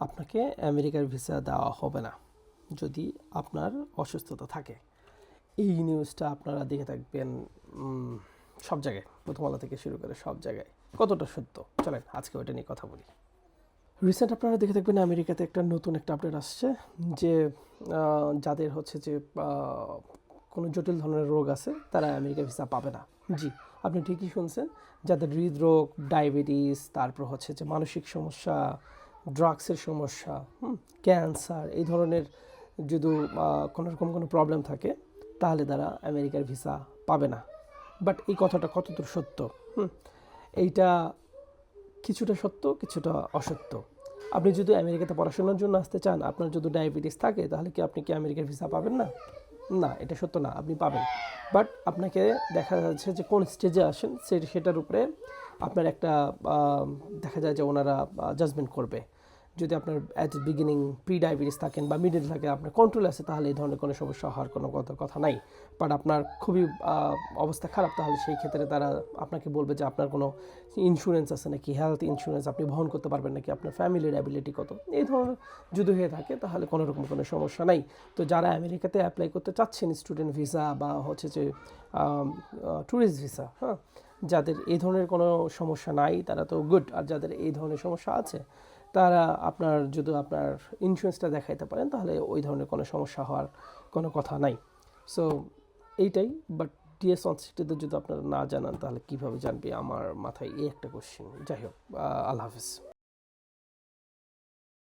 আপনাকে আমেরিকার ভিসা দেওয়া হবে না, যদি আপনার অসুস্থতা থাকে। এই নিউজটা আপনারা দেখে থাকবেন সব জায়গায়, প্রথম আলো থেকে শুরু করে সব জায়গায়। কতটা সত্য? চলেন, আজকে ওইটা নিয়ে কথা বলি। রিসেন্ট আপনারা দেখে থাকবেন, আমেরিকাতে একটা নতুন একটা আপডেট আসছে যে যাদের হচ্ছে যে কোনো জটিল ধরনের রোগ আছে, তারা আমেরিকা ভিসা পাবে না। জি, আপনি ঠিকই শুনছেন, যাদের হৃদরোগ, ডায়াবেটিস, তারপর হচ্ছে যে মানসিক সমস্যা ড্রাগসের সমস্যা ক্যান্সার এই ধরনের যদি কোনো রকম কোনো প্রবলেম থাকে, তাহলে তারা আমেরিকার ভিসা পাবে না। বাট এই কথাটা কতদূর সত্য? হুম, এইটা কিছুটা সত্য, কিছুটা অসত্য। আপনি যদি আমেরিকাতে পড়াশোনার জন্য আসতে চান, আপনার যদি ডায়াবেটিস থাকে, তাহলে কি আপনি কি আমেরিকার ভিসা পাবেন না? না, এটা সত্য না, আপনি পাবেন। বাট আপনাকে দেখা যাচ্ছে যে কোন স্টেজে আসেন সেটার উপরে আপনার একটা দেখা যায় যে ওনারা জাজমেন্ট করবে। যদি আপনার অ্যাট বিগিনিং প্রি ডায়াবেটিস থাকেন বা মিডিল থাকে, আপনার কন্ট্রোল আছে, তাহলে এই ধরনের কোনো সমস্যা হওয়ার কোনো কথা নাই। বাট আপনার খুবই অবস্থা খারাপ, তাহলে সেই ক্ষেত্রে তারা আপনাকে বলবে যে আপনার কোনো ইন্স্যুরেন্স আছে নাকি হেলথ ইন্স্যুরেন্স আপনি বহন করতে পারবেন নাকি, আপনার ফ্যামিলির অ্যাবিলিটি কত? এই ধরনের যদি হয়ে থাকে, তাহলে কোনো রকম কোনো সমস্যা নাই। তো যারা আমেরিকাতে অ্যাপ্লাই করতে চাচ্ছেন স্টুডেন্ট ভিসা বা হচ্ছে যে ট্যুরিস্ট ভিসা হ্যাঁ যাদের এই ধরনের কোনো সমস্যা নাই, তারা তো গুড আর যাদের এই ধরনের সমস্যা আছে, তারা আপনার, যদি আপনার ইন্স্যুরেন্সটা দেখাইতে পারেন, তাহলে ওই ধরনের কোনো সমস্যা হওয়ার কোনো কথা নাই। সো এইটাই বাট ডিএস অনসিটিতে যদি আপনারা না জানান, তাহলে কীভাবে জানবে? আমার মাথায় এই একটা কোশ্চেন যাই হোক আল্লাহ হাফিজ।